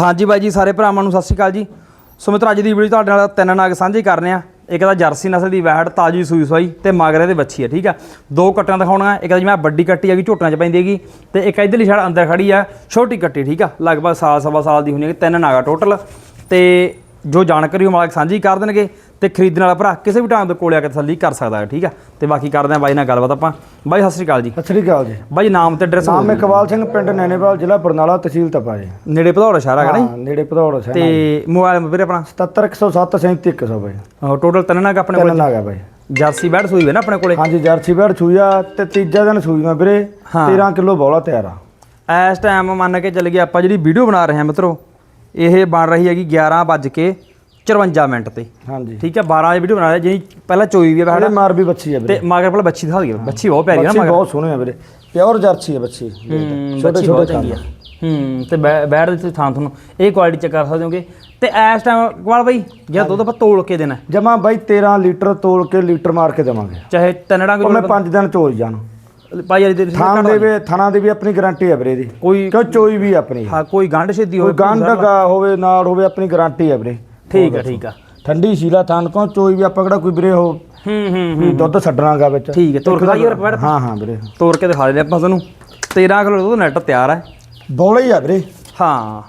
ਹਾਂਜੀ ਬਾਈ ਜੀ, ਸਾਰੇ ਭਰਾਵਾਂ ਨੂੰ ਸਤਿ ਸ਼੍ਰੀ ਅਕਾਲ ਜੀ। ਸੋ ਮਿੱਤਰੋ, ਅੱਜ ਦੀ ਵੀਡੀਓ ਤੁਹਾਡੇ ਨਾਲ ਤਿੰਨ ਨਾਗ ਸਾਂਝੇ ਕਰਨੇ ਆ। ਇੱਕ ਤਾਂ ਜਰਸੀ ਨਸਲ ਦੀ ਵੈੜ, ਤਾਜੀ ਸੂਈ ਸੋਈ ਤੇ ਮਗਰੇ ਦੇ ਬੱਚੀ ਹੈ ਠੀਕ ਆ? ਦੋ ਕੱਟਾਂ ਦਿਖਾਉਣਾ, ਇੱਕ ਤਾਂ ਜਿਵੇਂ ਆਹ ਵੱਡੀ ਕੱਟੀ ਹੈਗੀ ਝੋਟੀਆਂ 'ਚ ਪੈਂਦੀ ਹੈਗੀ ਤੇ ਇੱਕ ਇਧਰਲੀ ਸਾਈਡ ਅੰਦਰ ਖੜੀ ਆ, ਛੋਟੀ ਕੱਟੀ, ਠੀਕ ਆ? ਲਗਭਗ ਸਾਲ, ਸਵਾ ਸਾਲ ਦੀ ਹੋਣੀ ਹੈ ਤਿੰਨ ਨਾਗਾ ਟੋਟਲ ਤੇ ਜੋ ਜਾਣਕਾਰੀ ਉਹ ਮਾਲਕ ਸਾਂਝੀ ਕਰ ਦੇਣਗੇ। ਤੇ ਖਰੀਦਣ ਵਾਲਾ ਭਰਾ ਕਿਸੇ ਵੀ ਟਾਈਮ ਦੇ ਕੋਲੇ ਆ ਕੇ ਤਸੱਲੀ ਕਰ ਸਕਦਾ ਹੈ ਠੀਕ ਆ? ਤੇ ਬਾਕੀ ਕਰਦੇ ਆ ਬਾਈ ਨਾਲ ਗੱਲਬਾਤ ਆਪਾਂ। ਬਾਈ ਸਤਿ ਸ਼੍ਰੀ ਅਕਾਲ ਜੀ। ਸਤਿ ਸ੍ਰੀ ਅਕਾਲ ਜੀ। ਬਾਈ ਨਾਮ ਤੇ ਐਡਰੈਸ ਨਾਮ ਇਕਬਾਲ ਸਿੰਘ ਪਿੰਡ ਨੈਣੇਵਾਲ ਜ਼ਿਲ੍ਹਾ ਬਰਨਾਲਾ ਤਹਿਸੀਲ ਤਪਾ ਜੀ। ਨੇੜੇ ਭਦੌੜ ਸ਼ਹਿਰ ਹੈਗਾ ਨਾ ਹਾਂ ਨੇੜੇ ਭਦੌੜ ਸਿੰਘ ਤੇ ਮੋਬਾਈਲ ਨੰਬਰ ਵੀਰੇ ਆਪਣਾ? 77107 37100 ਬਾਈ। ਆਹੋ ਟੋਟਲ ਤਿੰਨ ਨਾਗ ਆਪਣੇ ਕੋਲ ਤਿੰਨ ਆ ਗਿਆ ਬਾਈ। ਜਰਸੀ ਬੈਡ ਸੂਈ ਹੈ ਨਾ ਆਪਣੇ ਕੋਲੇ? ਹਾਂਜੀ ਜਰਸੀ ਬੈੜ ਸੂਈਆ ਤੇ ਤੀਜਾ ਦਿਨ ਸੂਈਆਂ ਵੀਰੇ ਹਾਂ। 13 ਕਿਲੋ ਬੋਲਾ ਤਿਆਰ ਆ। ਇਸ ਟਾਈਮ ਮੰਨ ਕੇ ਚੱਲ ਗਿਆ ਆਪਾਂ ਜਿਹੜੀ ਵੀਡੀਓ ਬਣਾ ਰਹੇ ਹਾਂ ਮਿੱਤਰੋ ਇਹ ਬਣ ਰਹੀ ਹੈਗੀ 11 ਵੱਜ ਕੇ 54 ਮਿੰਟ ਤੇ। ਹਾਂਜੀ। ਠੀਕ ਹੈ 12 ਵਜੇ ਵੀਡੀਓ ਬਣਾ ਰਹੇ ਜਿਹੀ ਪਹਿਲਾਂ ਚੋਈ ਵੀ ਹੈ ਮਾਰ ਵੀ ਬੱਚੀ ਆ ਵੀਰੇ। ਤੇ ਮਗਰ ਪਹਿਲਾਂ ਬੱਚੀ ਦਿਖਾ ਦਈਏ। ਬੱਚੀ ਬਹੁਤ ਪਿਆਰੀ ਹੈ ਨਾ ਮਗਰ ਬਹੁਤ ਸੋਹਣੀ ਆ ਵੀਰੇ। ਪਿਓਰ ਜਰਸੀ ਬੱਚੀ। ਹੂੰ, ਛੋਟੇ ਬੱਚੀ ਛੋਟੇ ਬਹੁਤ ਚੰਗੀ ਆ। ਹੂੰ ਤੇ ਬੈਠ ਦੇ ਤੁਸੀਂ ਥਾਂ ਤੁਹਾਨੂੰ ਇਹ ਕੁਆਲਿਟੀ ਚੈੱਕ ਕਰ ਸਕਦੇ ਹੋਗੇ। ਤੇ ਇਸ ਟਾਈਮ ਕਵਾਲ ਬਾਈ ਜੇ ਦੁੱਧ ਆਪਾਂ ਤੋਲ ਕੇ ਦੇਣਾ। ਜਮਾ ਬਾਈ 13 ਲੀਟਰ ਤੋਲ ਕੇ ਲੀਟਰ ਮਾਰ ਕੇ ਦੇਵਾਂਗੇ। ਚਾਹੇ ਤਿੰਨ ਡੰਗ ਉਹ ਮੈਂ 5 ਦਿਨ ਚੋਲ ਜਾਣ। ਪਾਈ ਵਾਲੀ ਦੇ ਥਾਂ ਦੇ ਵੀ ਥਾਣਾ ਦੀ ਵੀ ਆਪਣੀ ਗਾਰੰਟੀ ਆ ਵੀਰੇ ਦੀ ਕੋਈ ਕਿਉਂ ਚੋਈ ਵੀ ਆਪਣੀ? ਹਾਂ ਕੋਈ ਗੰਢ ਕੋਈ ਹੋਵੇ ਗੰਢ ਹੋਵੇ ਨਾਲ ਹੋਵੇ ਆਪਣੀ ਗਾਰੰਟੀ ਆ ਵੀਰੇ। ਠੀਕ ਆ ਠੀਕ ਆ। ਠੰਡੀ ਸ਼ੀਲਾ ਥਾਂ ਤੋਂ ਚੋਈ ਵੀ ਆਪਾਂ ਕਿਹੜਾ ਕੋਈ ਵੀਰੇ ਉਹ ਹੂੰ ਹੂੰ ਵੀ ਦੁੱਧ ਛੱਡਣਾਗਾ ਵਿੱਚ। ਠੀਕ ਹੈ ਤੋਰ ਕੇ ਦਿਖਾਈਏ ਫਿਰ ਹਾਂ ਹਾਂ ਵੀਰੇ। ਤੋੜ ਕੇ ਦਿਖਾ ਦਿੰਦੇ ਆਪਾਂ ਤੁਹਾਨੂੰ। 13 ਕਿਲੋ ਦੁੱਧ ਨੈਟ ਤਿਆਰ ਹੈ ਬੋਲਾ ਹੀ ਆ ਵੀਰੇ। ਹਾਂ।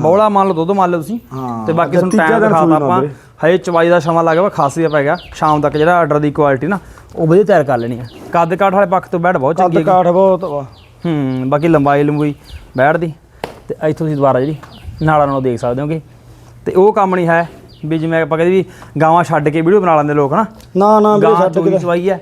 ਬੌਲਾ ਮੰਨ ਲਓ ਦੁੱਧ ਮੰਨ ਲਓ ਤੁਸੀਂ। ਹਾਂ ਤੇ ਬਾਕੀ ਤੁਹਾਨੂੰ ਟਾਈਮ ਦਿਖਾਤਾ ਆਪਾਂ। ਹਜੇ ਚਵਾਈ ਦਾ ਸਮਾਂ ਲੱਗੇਗਾ ਖਾਸੀ ਪੈ ਗਿਆ। ਸ਼ਾਮ ਤੱਕ ਜਿਹੜਾ ਆਰਡਰ ਦੀ ਕੁਆਲਿਟੀ ਨਾ ਉਹ ਵਧੀਆ ਤਿਆਰ ਕਰ ਲੈਣੀ ਹੈ ਕੱਦ ਕਾਠ ਵਾਲੇ ਪੱਖ ਤੋਂ ਬੈਠ ਬਹੁਤ ਚੰਗੀ ਕੱਦ ਹੈ ਕਾਠ ਬਹੁਤ ਵਾ। ਹੂੰ ਬਾਕੀ ਲੰਬਾਈ ਲੰਬੂਈ ਬੈਠ ਦੀ ਤੇ ਇੱਥੋਂ ਤੁਸੀਂ ਦੁਬਾਰਾ ਜਿਹੜੀ ਨਾਲਾਂ ਨਾਲੋਂ ਦੇਖ ਸਕਦੇ ਹੋਗੇ। ਤੇ ਉਹ ਕੰਮ ਨਹੀਂ ਹੈ ਵੀ ਜਿਵੇਂ ਆਪਾਂ ਕਹਿੰਦੇ ਵੀ ਗਾਵਾਂ ਛੱਡ ਕੇ ਵੀਡੀਓ ਬਣਾ ਲੈਂਦੇ ਲੋਕ ਹਨਾ। ਨਾ ਨਾ ਗਾਂ ਛੱਡ ਕੇ ਚਵਾਈ ਹੈ।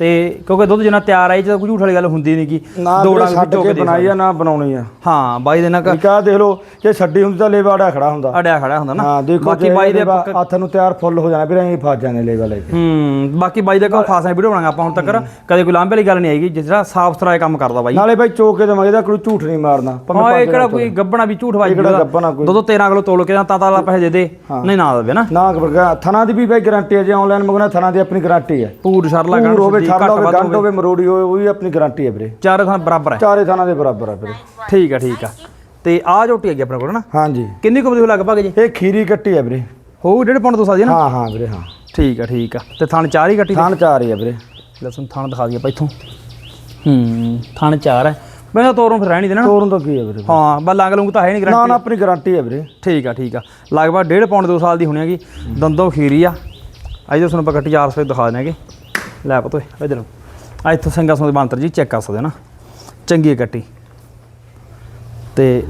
ਤੇ ਕਿਉਂਕਿ ਦੁੱਧ ਜਿੰਨਾ ਤਿਆਰ ਆਈ ਜਦੋਂ ਕੋਈ ਝੂਠ ਵਾਲੀ ਗੱਲ ਹੁੰਦੀ ਨਹੀਂ ਕੀ ਨਾ ਵੀਰੇ ਛੱਡ ਕੇ ਬਣਾਈ ਆ ਨਾ ਬਣਾਉਣੀ ਆ। ਹਾਂ ਬਾਈ ਦੇ ਨਾਲ ਆ ਦੇਖ ਲਓ ਜੇ ਛੱਡੀ ਹੁੰਦੀ ਤਾਂ ਲੇਵਾੜਾ ਖੜਾ ਹੁੰਦਾ। ਅੜਿਆ ਖੜਾ ਹੁੰਦਾ ਨਾ। ਹਾਂ ਦੇਖੋ ਬਾਕੀ ਬਾਈ ਦੇ ਹੱਥ ਨੂੰ ਤਿਆਰ ਫੁੱਲ ਹੋ ਜਾਣਾ ਵੀਰੇ ਐਂ ਫਸ ਜਾਣੇ ਲੇਵਾ ਲੈ ਕੇ। ਹੂੰ ਬਾਕੀ ਬਾਈ ਦੇ ਕੋਲ ਖਾਸ ਵੀਡੀਓ ਬਣਾਂਗੇ ਆਪਾਂ ਹੁਣ ਤੱਕ ਕਦੇ ਕੋਈ ਲਾਂਭੇ ਵਾਲੀ ਗੱਲ ਨਹੀਂ ਆਏਗੀ ਜਿਹੜਾ ਸਾਫ਼ ਸੁਥਰਾ ਕੰਮ ਕਰਦਾ ਬਾਈ। ਨਾਲੇ ਬਾਈ ਚੋਕੇ ਦੇਵਾਂਗੇ ਇਹਦਾ ਕੋਈ ਝੂਠ ਨਹੀਂ ਮਾਰਨਾ। ਹਾਂ ਇਹ ਕਿਹੜਾ ਕੋਈ ਗੱਬਣਾ ਵੀ ਝੂਠ ਵਾਜੀ। ਦੋ ਦੋ 13 ਕਿਲੋ ਤੋਲ ਕੇ ਤਾਂ ਤਾਂ ਵਾਲਾ ਪੈਸੇ ਦੇ ਦੇ। ਨਹੀਂ ਨਾ ਦੇਵੇ ਨਾ। ਨਾ ਥਣਾ ਦੀ ਵੀ ਬਾਈ ਗਾਰੰਟੀ ਹੈ ਜੇ ਆਨਲਾਈਨ ਮੰਗਣਾ ਥਣਾ ਦੀ ਆਪਣੀ ਗਾਰੰਟੀ ਹੈ। ਪੂਰ ਸ਼ਰਲਾ ਪੂਰ ਛੱਡ ਘੱਟ ਹੋਵੇ ਵੱਧ ਗੰਢ ਹੋਵੇ। ਹੋਵੇ ਮਰੋੜੀ ਹੋਵੇ ਉਹ ਵੀ ਆਪਣੀ ਗਾਰੰਟੀ ਹੈ ਵੀਰੇ। ਚਾਰੇ ਥਾਂ ਬਰਾਬਰ ਹੈ। ਚਾਰੇ ਥਾਣਾ ਦੇ ਬਰਾਬਰ ਆ ਵੀਰੇ। ਠੀਕ ਆ ਠੀਕ ਆ ਤੇ ਆਹ ਝੋਟੀ ਹੈਗੀ ਆਪਣੇ ਕੋਲ ਨਾ? ਹਾਂਜੀ। ਕਿੰਨੀ ਕੁ ਬਦੀ ਲਗਭਗ ਜੀ? ਇਹ ਖੀਰੀ ਕੱਟੀ ਹੈ ਵੀਰੇ। ਹੋਊ ਡੇਢ ਪੌਂਡ ਤੋਂ ਸਾਜੀ ਨਾ? ਹਾਂ ਹਾਂ ਵੀਰੇ ਹਾਂ। ਠੀਕ ਆ ਠੀਕ ਆ ਤੇ ਥਣ ਚਾਰ ਹੀ ਕੱਟੀ ਥਾਣ ਚਾਰ ਹੀ ਹੈ ਵੀਰੇ। ਲਸਣ ਥਣ ਦਿਖਾ ਦਈਏ ਆਪਾਂ ਇੱਥੋਂ। ਹੂੰ ਥਣ ਚਾਰ ਹੈ। ਮੈਂ ਤਾਂ ਤੋਰੋਂ ਫਿਰ ਰਹਿਣੀ ਦੇਣਾ। ਤੋਰਨ ਤੋਂ ਕੀ ਹੈ ਵੀਰੇ? ਹਾਂ ਬਸ ਲੰਗ ਲੂੰਗ ਤਾਂ ਹੈ ਨਹੀਂ ਨਾ ਗਰੰਟੀ ਨਾ ਆਪਣੀ ਗਾਰੰਟੀ ਹੈ ਵੀਰੇ। ਠੀਕ ਆ ਠੀਕ ਆ ਲਗਭਗ ਡੇਢ ਪੌਂਡ 2 ਸਾਲ ਦੀ ਹੋਣੀ ਹੈਗੀ। ਦੰਦੋਂ ਖੀਰੀ ਆ। ਅੱਜ ਤੁਹਾਨੂੰ ਆਪਾਂ ਕੱਟੀ 400 ਰੁਪਏ ਦਿਖਾ ਦੇਣਗੇ ਲੈ ਪਤੋ ਇਧਰ ਆ ਇੱਥੋਂ ਸਿੰਘਾਂ ਸੋਂ ਦੇ ਬੰਤਰ ਜੀ ਚੈੱਕ ਕਰ ਸਕਦੇ ਹੋ ਨਾ। ਚੰਗੀ ਹੈ ਕੱਟੀ ਤੇ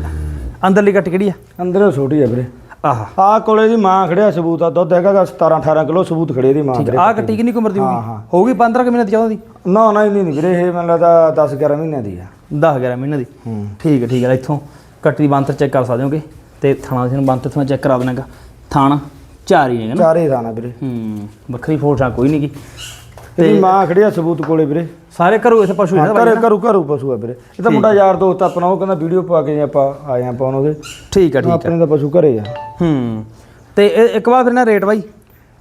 ਅੰਦਰਲੀ ਕੱਟੀ ਕਿਹੜੀ ਆ? ਅੰਦਰੋਂ ਛੋਟੀ ਹੈ ਵੀਰੇ। ਆਹ। ਆ ਕੋਲੇ ਦੀ ਮਾਂ ਖੜਿਆ ਸਬੂਤ ਆ ਦੁੱਧ ਹੈਗਾ ਗਾ 17 18 ਕਿਲੋ ਸਬੂਤ ਖੜੇ ਦੀ ਮਾਂ ਵੀਰੇ। ਆਹ ਕੱਟੀ ਕਿੰਨੀ ਕੁ ਉਮਰ ਦੀ ਹਾਂ, ਹੋਊਗੀ? ਹਾਂ। ਹੋਊਗੀ 15 ਕਿ ਮਹੀਨੇ ਦੀ ਚਾਹਦਾ ਦੀ ਨਾ ਨਾ ਨਹੀਂ ਨਹੀਂ ਵੀਰੇ ਇਹ ਮੈਨੂੰ ਲੱਗਦਾ 10 11 ਮਹੀਨਿਆਂ ਦੀ ਆ। 10 11 ਮਹੀਨੇ ਦੀ। ਹੂੰ। ਠੀਕ ਹੈ ਠੀਕ ਹੈ ਇੱਥੋਂ ਕੱਟੀ ਦੀ ਬੰਤਰ ਚੈੱਕ ਕਰ ਸਕਦੇ ਹੋਗੇ। ਤੇ ਥਾਣਾ ਸੀ ਨੂੰ ਬੰਤਰ ਤੋਂ ਚੈੱਕ ਕਰਾ ਦੇਣਾਗਾ ਥਾਣਾ ਚਾਰ ਹੀ ਹੈਗਾ ਨਾ। ਚਾਰੇ ਥਾਣਾ ਵੀਰੇ। ਹੂੰ ਵੱਖਰੀ ਫੋਟਾ ਕੋਈ ਨਹੀਂ ਗੀ। ਇਹਦੀ ਮਾਂ ਖੜਿਆ ਸਬੂਤ ਕੋਲੇ ਵੀਰੇ। ਸਾਰੇ ਘਰੋਂ ਇਥੇ ਪਸ਼ੂ ਹੈ ਘਰੇ ਘਰੂ ਘਰੂ ਪਸ਼ੂ ਆ ਵੀਰੇ। ਇਹ ਤਾਂ ਮੁੰਡਾ ਯਾਰ ਦੋਸਤ ਆਪਣਾ ਉਹ ਕਹਿੰਦਾ ਵੀਡੀਓ ਪਾ ਕੇ ਆਪਾਂ ਆਏ ਆਪਾਂ ਉਹਦੇ। ਠੀਕ ਹੈ ਠੀਕ ਹੈ। ਆਪਣੇ ਤਾਂ ਪਸ਼ੂ ਘਰੇ ਆ। ਹੂੰ। ਤੇ ਇਹ- ਇੱਕ ਵਾਰ ਫਿਰ ਨਾ ਰੇਟ ਬਾਈ?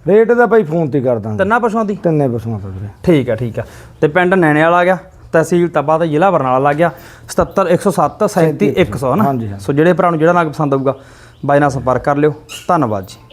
ਰੇਟ ਦਾ ਭਾਈ ਫੋਨ ਤੇ ਕਰ ਦਾਂਗੇ। ਤਿੰਨਾਂ ਪਸ਼ੂਆਂ ਦੀ? ਤਿੰਨੇ ਪਸ਼ੂਆਂ ਦਾ ਵੀਰੇ। ਠੀਕ ਹੈ ਠੀਕ ਹੈ। ਤੇ ਪਿੰਡ ਨੈਣੇ ਵਾਲਾ ਆ ਗਿਆ ਤਹਿਸੀਲ ਤੱਬਾ ਤੇ ਜ਼ਿਲ੍ਹਾ ਬਰਨਾਲਾ ਲੱਗ ਗਿਆ। 77 107 37 100 ਨਾ। ਸੋ ਜਿਹੜੇ ਭਰਾ ਨੂੰ ਜਿਹੜਾ ਨਾਗ ਪਸੰਦ ਆਊਗਾ ਬਾਈ ਨਾਲ ਸੰਪਰਕ ਕਰ ਲਿਓ। ਧੰਨਵਾਦ ਜੀ।